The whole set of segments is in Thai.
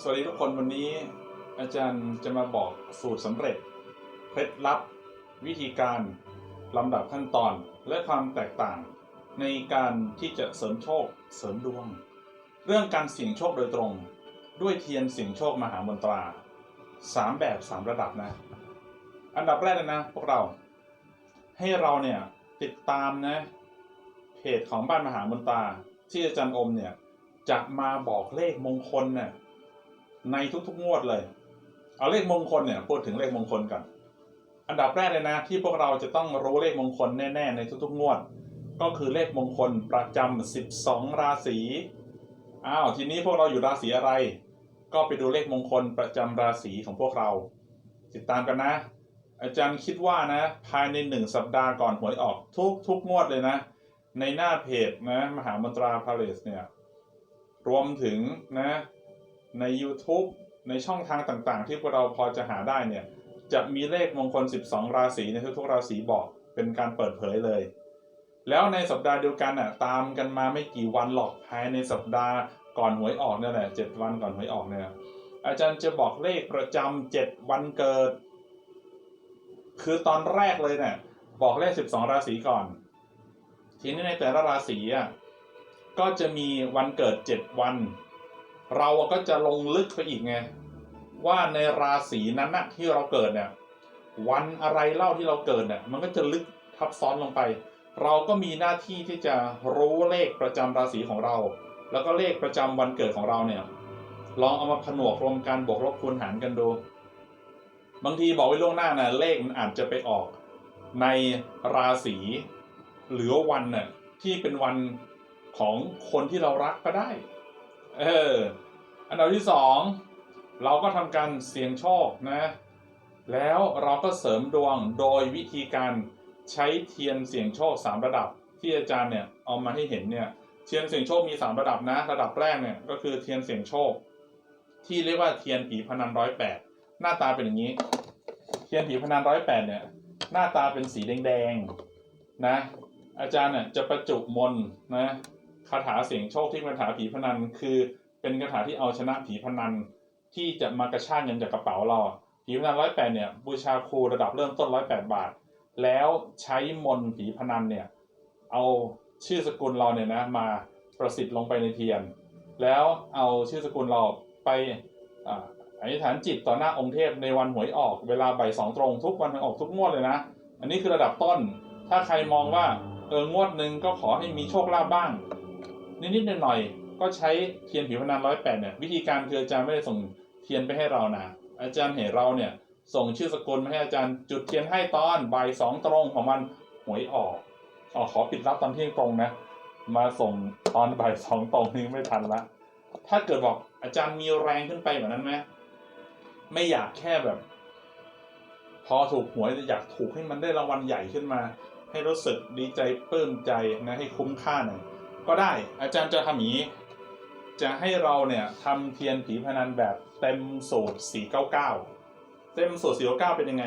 สวัสดีทุกคนวันนี้ อาจารย์จะมาบอกสูตรสำเร็จ เคล็ดลับ วิธีการลำดับขั้นตอนและความแตกต่าง ในการที่จะเสริมโชคเสริมดวง เรื่องการเสี่ยงโชคโดยตรง ด้วยเทียนเสี่ยงโชคมหามนตราสามแบบสามระดับนะ อันดับแรกเลยนะ พวกเรา ให้เราเนี่ยติดตามนะเพจของบ้านมหามนตราที่อาจารย์อมเนี่ยจะมาบอกเลขมงคลเนี่ย ในทุกๆงวดเลย เอาเลขมงคลเนี่ยพูดถึงเลขมงคลก่อนอันดับแรกเลยนะ ที่พวกเราจะต้องรู้เลขมงคลแน่ๆในทุกๆงวด ก็คือเลขมงคลประจำ12 ราศีอ้าวทีนี้พวกเราอยู่ราศีอะไร ก็ไปดูเลขมงคลประจำราศีของพวกเรา ติดตามกันนะ อาจารย์คิดว่านะ ภายในหนึ่งสัปดาห์ก่อนหวยออกทุกทุกงวดเลยนะ ในหน้าเพจนะ มหามนตราพาเลสเนี่ย รวมถึงนะ ใน YouTube ในช่องทางต่างๆ ที่พวกเราพอจะหาได้เนี่ยจะมีเลขมงคล 12 ราศีในทุกๆราศีบอกเป็นการเปิดเผยเลย แล้วในสัปดาห์เดียวกันน่ะตามกันมาไม่กี่วันหรอกภายในสัปดาห์ก่อนหวยออกนี่แหละเจ็ดวันก่อนหวยออกเนี่ยอาจารย์จะบอกเลขประจำเจ็ดวันเกิด คือตอนแรกเลยเนี่ยบอกเลข 12 ราศีก่อน ทีนี้ในแต่ละราศีอะก็จะมีวันเกิด 7 วัน เราก็จะลงลึกไปอีกไง ว่าในราศีนั้นนะที่เราเกิดเนี่ยวันอะไรเล่าที่เราเกิดเนี่ยมันก็จะลึกทับซ้อนลงไป เราก็มีหน้าที่ที่จะรู้เลขประจำราศีของเรา แล้วก็เลขประจำวันเกิดของเราเนี่ย ลองเอามาผนวกรวมกันบวกลบคูณหารกันดู บางทีบอกไว้ล่วงหน้านะเลขมันอาจจะไปออก ในราศีหรือวันน่ะที่เป็นวันของคนที่เรารักก็ได้ เออ อันดับที่สองเราก็ทำการเสี่ยงโชคนะ แล้วเราก็เสริมดวงโดยวิธีการใช้เทียนเสี่ยงโชคสามระดับ ที่อาจารย์เนี่ยเอามาให้เห็นเนี่ยเทียนเสี่ยงโชคมีสามระดับนะ ระดับแรกเนี่ยก็คือเทียนเสี่ยงโชค ที่เรียกว่าเทียนผีพนันร้อยแปดหน้าตาเป็นอย่างนี้ เทียนผีพนันร้อยแปดเนี่ยหน้าตาเป็นสีแดงๆนะ อาจารย์เนี่ยจะประจุมนนะ คาถาเสียงโชคที่เป็นคาถาผีพนัน คือเป็นคาถาที่เอาชนะผีพนันที่จะมากระชากเงินจากกระเป๋าเราผีพนันร้อยแปดเนี่ยบูชาครูระดับเริ่มต้นร้อยแปดบาท แล้วใช้มนผีพนันเนี่ยเอาชื่อสกุลเราเนี่ยนะมาประสิทธิ์ลงไปในเทียน แล้วเอาชื่อสกุลเราไปอธิษฐานจิตต่อหน้าองค์เทพในวันหวยออกเวลาบ่ายสองตรงทุกวันออกทุกงวดเลยนะ อันนี้คือระดับต้น ถ้าใครมองว่าเอองวดหนึ่งก็ขอให้มีโชคลาภบ้าง นิดๆหน่อยๆก็ใช้เทียนผิวพนันร้อยแปดเนี่ยวิธีการคืออาจารย์ไม่ได้ส่งเทียนไปให้เรานะอาจารย์เห็นเราเนี่ยส่งชื่อสกุลมาให้อาจารย์จุดเทียนให้ตอนบ่ายสองตรงของวันหวยออกอ๋อขอปิดรับตอนเที่ยงตรงนะ มาส่งตอนบ่ายสองตรงนี่ไม่ทันละ ถ้าเกิดบอกอาจารย์มีแรงขึ้นไปแบบนั้นไหมไม่อยากแค่แบบ พอถูกหวยจะอยากถูกให้มันได้รางวัลใหญ่ขึ้นมา ให้รู้สึกดีใจปลื้มใจนะให้คุ้มค่าหน่อย ก็ได้ อาจารย์จะทำอย่างนี้ จะให้เราเนี่ยทำเทียนผีพนันแบบเต็มสูตร499 เต็มสูตร499 เป็นยังไง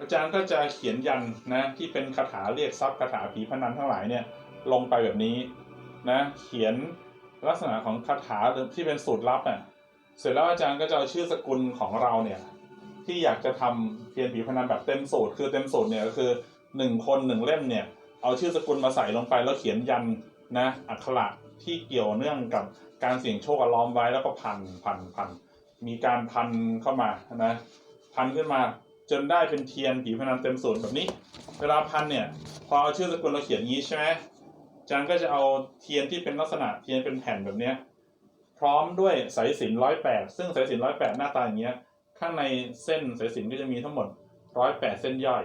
อาจารย์ก็จะเขียนยันนะที่เป็นคาถาเรียกทรัพย์คาถาผีพนันทั้งหลายเนี่ยลงไปแบบนี้นะเขียนลักษณะของคาถาที่เป็นสูตรลับอะเสร็จแล้วอาจารย์ก็จะเอาชื่อสกุลของเราเนี่ยที่อยากจะทำเทียนผีพนันแบบเต็มสูตรคือเต็มสูตรเนี่ยก็คือหนึ่งคนหนึ่งเล่มเนี่ยเอาชื่อสกุลมาใส่ลงไปแล้วเขียนยัน นะอักขระที่เกี่ยวเนื่องกับการเสี่ยงโชคอะล้อมไว้แล้วก็พันพันพันมีการพันเข้ามานะพันขึ้นมาจนได้เป็นเทียนผีพนันเต็มสูตรแบบนี้ เวลาพันเนี่ยพอเอาชื่อสกุลเราเขียนงี้ใช่ไหมจารย์ก็จะเอาเทียนที่เป็นลักษณะเทียนเป็นแผ่นแบบเนี้ยพร้อมด้วยสายสิญร้อยแปดซึ่งสายสิญร้อยแปดหน้าตาอย่างเงี้ยข้างในเส้นสายสิญก็จะมีทั้งหมดร้อยแปดเส้นย่อย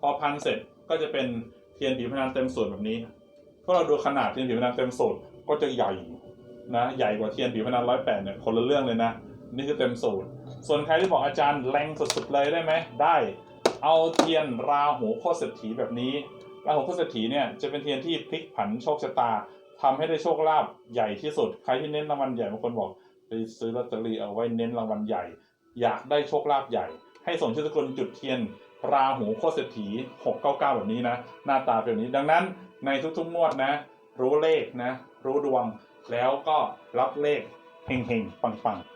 พอพันเสร็จก็จะเป็นเทียนผีพนันเต็มสูตรแบบนี้ ถ้าเราดูขนาดเทียนผีพนันเต็มสูตรก็จะใหญ่นะใหญ่กว่าเทียนผีพนันร้อยแปดเนี่ยคนละเรื่องเลยนะ นี่คือเต็มสูตร ส่วนใครที่บอกอาจารย์แรงสุดๆเลยได้ไหมได้ เอาเทียนราหูโคตรเศรษฐีแบบนี้ราหูโคตรเศรษฐีเนี่ยจะเป็นเทียนที่พลิกผันโชคชะตาทำให้ได้โชคลาภใหญ่ที่สุด ใครที่เน้นรางวัลใหญ่บางคนบอกไปซื้อลอตเตอรี่เอาไว้เน้นรางวัลใหญ่ อยากได้โชคลาภใหญ่ ให้ส่งชื่อสกุลจุดเทียน ราหูโคตรเศรษฐี699 แบบนี้นะ หน้าตาเป็นแบบนี้ ดังนั้นในทุกๆงวดนะ รู้เลขนะ รู้ดวง แล้วก็รับเลขเฮงๆ ปังๆ